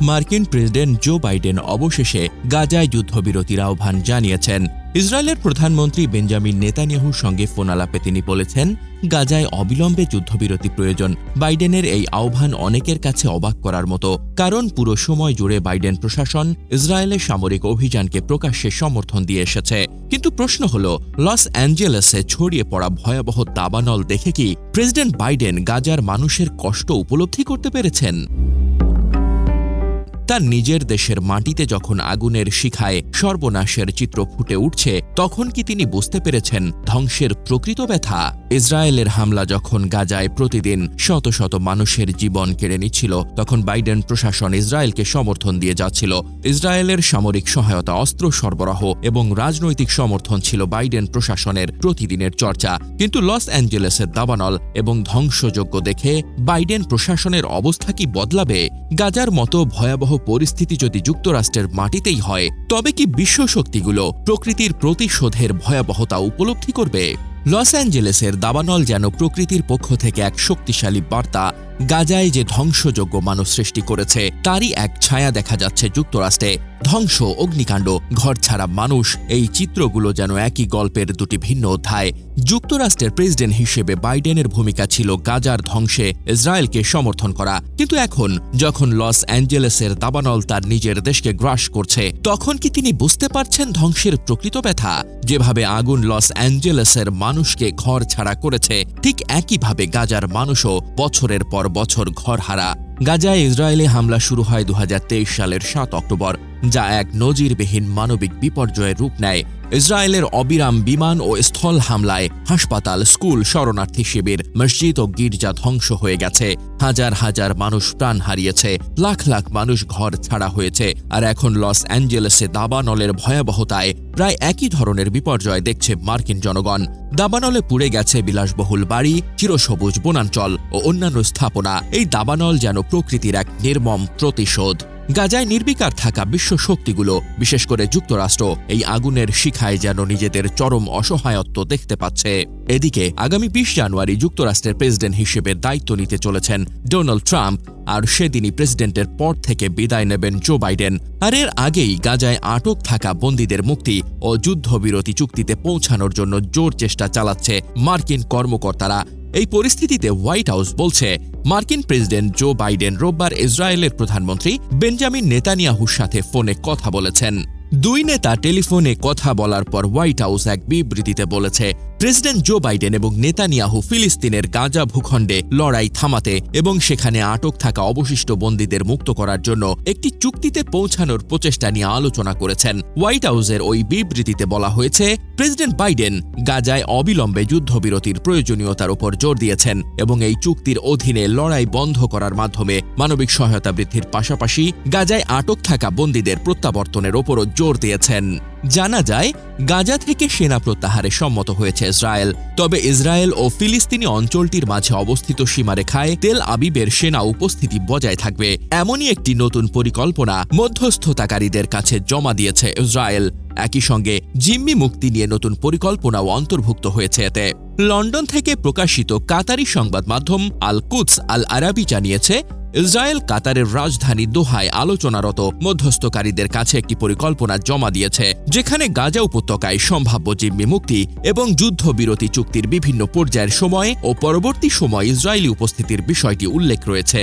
মার্কিন president Joe Biden অবশেষে গাজায় যুদ্ধবিরতির আহ্বান জানিয়েছেন। ইসরায়েলের প্রধানমন্ত্রী বেঞ্জামিন নেতানিয়াহুর সঙ্গে ফোনালাপে তিনি বলেছেন, গাজায় অবিলম্বে যুদ্ধবিরতি প্রয়োজন। বাইডেনের এই আহ্বান অনেকের কাছে অবাক করার মতো। কারণ পুরো সময় জুড়ে বাইডেন প্রশাসন ইসরায়েলের সামরিক অভিযানকে প্রকাশ্যে সমর্থন দিয়ে এসেছে। কিন্তু প্রশ্ন হল, লস অ্যাঞ্জেলেসে ছড়িয়ে পড়া ভয়াবহ দাবানল দেখে কি প্রেসিডেন্ট বাইডেন গাজার মানুষের কষ্ট উপলব্ধি করতে পেরেছেন? তার নিজের দেশের মাটিতে যখন আগুনের শিখায় সর্বনাশের চিত্র ফুটে উঠছে, তখন কি তিনি বুঝতে পেরেছেন ধ্বংসের প্রকৃত ব্যথা? ইসরায়েলের হামলা যখন গাজায় প্রতিদিন শত শত মানুষের জীবন কেড়ে নিচ্ছিল, তখন বাইডেন প্রশাসন ইসরায়েলকে সমর্থন দিয়ে যাচ্ছিল। ইসরায়েলের সামরিক সহায়তা, অস্ত্র সরবরাহ এবং রাজনৈতিক সমর্থন ছিল বাইডেন প্রশাসনের প্রতিদিনের চর্চা। কিন্তু লস অ্যাঞ্জেলেসের দাবানল এবং ধ্বংসযোগ্য দেখে বাইডেন প্রশাসনের অবস্থা কি বদলাবে? গাজার মতো ভয়াবহ পরিস্থিতি যদি যুক্তরাষ্ট্রের মাটিতেই হয়, তবে কি বিশ্ব শক্তিগুলো প্রকৃতির প্রতিশোধের ভয়াবহতা উপলব্ধি করবে? লস অ্যাঞ্জেলেসের দাবানল যেন প্রকৃতির পক্ষ থেকে এক শক্তিশালী বার্তা গাজায় যে ধ্বংসযোগ্য মানুষ সৃষ্টি করেছে, তারই এক ছায়া দেখা যাচ্ছে যুক্তরাষ্ট্রে। ধ্বংস অগ্নিকাণ্ড ঘরছাড়া মানুষ, এই চিত্রগুলো যেন একই গল্পের দুটি ভিন্ন অধ্যায়। যুক্তরাষ্ট্রের প্রেসিডেন্ট হিসেবে বাইডেনের ভূমিকা ছিল গাজার ধ্বংসে ইসরায়েলকে সমর্থন করা। কিন্তু এখন, যখন লস অ্যাঞ্জেলেসের দাবানল তার নিজের দেশকে গ্রাস করছে, তখন কি তিনি বুঝতে পারছেন ধ্বংসের প্রকৃত ব্যথা? যেভাবে আগুন লস অ্যাঞ্জেলেসের মানুষকে ঘর ছাড়া করেছে, ঠিক একইভাবে গাজার মানুষও বছরের পর বছর ঘর হারা। গাজায় ইসরায়েলে হামলা শুরু হয় দু হাজার তেইশ সালের সাত অক্টোবর। যা এক নজিরবিহীন মানবিক বিপর্যয়ের রূপ নেয়। ইসরায়েলের অবিরাম বিমান ও স্থল হামলায় হাসপাতাল, স্কুল, শরণার্থী শিবির, মসজিদ ও গির্জা ধ্বংস হয়ে গেছে। হাজার হাজার মানুষ প্রাণ হারিয়েছে, লাখ লাখ মানুষ ঘর ছাড়া হয়েছে, আর এখন লস অ্যাঞ্জেলেসে দাবানলের ভয়াবহতায় প্রায় একই ধরনের বিপর্যয় দেখছে মার্কিন জনগণ। দাবানলে পুড়ে গেছে বিলাসবহুল বাড়ি, চিরসবুজ বনাঞ্চল ও অন্যান্য স্থাপনা। এই দাবানল যেন প্রকৃতির এক নির্মম প্রতিশোধ। গাজায় নির্বিকার থাকা বিশ্ব শক্তিগুলো, বিশেষ করে যুক্তরাষ্ট্র, এই আগুনের শিখায় যেন নিজেদের চরম অসহায়ত্ব দেখতে পাচ্ছে। এদিকে, আগামী বিশ জানুয়ারি যুক্তরাষ্ট্রের প্রেসিডেন্ট হিসেবে দায়িত্ব নিতে চলেছেন ডোনাল্ড ট্রাম্প আর সেদিনই প্রেসিডেন্টের পর থেকে বিদায় নেবেন জো বাইডেন। আর এর আগেই গাজায় আটক থাকা বন্দীদের মুক্তি ও যুদ্ধবিরতি চুক্তিতে পৌঁছানোর জন্য জোর চেষ্টা চালাচ্ছে মার্কিন কর্মকর্তারা। এই পরিস্থিতিতে হোয়াইট হাউস বলছে, মার্কিন প্রেসিডেন্ট জো বাইডেন রোববার ইসরায়েলের প্রধানমন্ত্রী বেঞ্জামিন নেতানিয়াহুর সাথে ফোনে কথা বলেছেন। দুই নেতা টেলিফোনে কথা বলার পর হোয়াইট হাউস এক বিবৃতিতে বলেছে প্রেসিডেন্ট জো বাইডেন এবং নেতানিয়াহু ফিলিস্তিনের গাঁজা ভূখণ্ডে লড়াই থামাতে এবং সেখানে আটক থাকা অবশিষ্ট বন্দীদের মুক্ত করার জন্য একটি চুক্তিতে পৌঁছানোর প্রচেষ্টা নিয়ে আলোচনা করেছেন। হোয়াইট হাউসের ওই বিবৃতিতে বলা হয়েছে, প্রেসিডেন্ট বাইডেন গাজায় অবিলম্বে যুদ্ধবিরতির প্রয়োজনীয়তার উপর জোর দিয়েছেন এবং এই চুক্তির অধীনে লড়াই বন্ধ করার মাধ্যমে মানবিক সহায়তা বৃদ্ধির পাশাপাশি গাজায় আটক থাকা বন্দীদের প্রত্যাবর্তনের ওপরও জোর দিয়েছেন। জানা যায়, গাজা থেকে সেনা প্রত্যাহারে সম্মত হয়েছে ইসরায়েল। তবে ইসরায়েল ও ফিলিস্তিনি অঞ্চলটির মাঝে অবস্থিত সীমারেখায় তেল আবিবের সেনা উপস্থিতি বজায় থাকবে। এমনই একটি নতুন পরিকল্পনা মধ্যস্থতাকারীদের কাছে জমা দিয়েছে ইসরায়েল। একই সঙ্গে জিম্মি মুক্তি নিয়ে নতুন পরিকল্পনাও অন্তর্ভুক্ত হয়েছে এতে। লন্ডন থেকে প্রকাশিত কাতারি সংবাদ মাধ্যম আল কুৎস আল আরাবি জানিয়েছে, ইসরায়েল কাতারের রাজধানী দোহায় আলোচনারত মধ্যস্থকারীদের কাছে একটি পরিকল্পনা জমা দিয়েছে, যেখানে গাজা উপত্যকায় সম্ভাব্য জিম্মি মুক্তি এবং যুদ্ধবিরতি চুক্তির বিভিন্ন পর্যায়ের সময় ও পরবর্তী সময় ইসরায়েলি উপস্থিতির বিষয়টি উল্লেখ রয়েছে।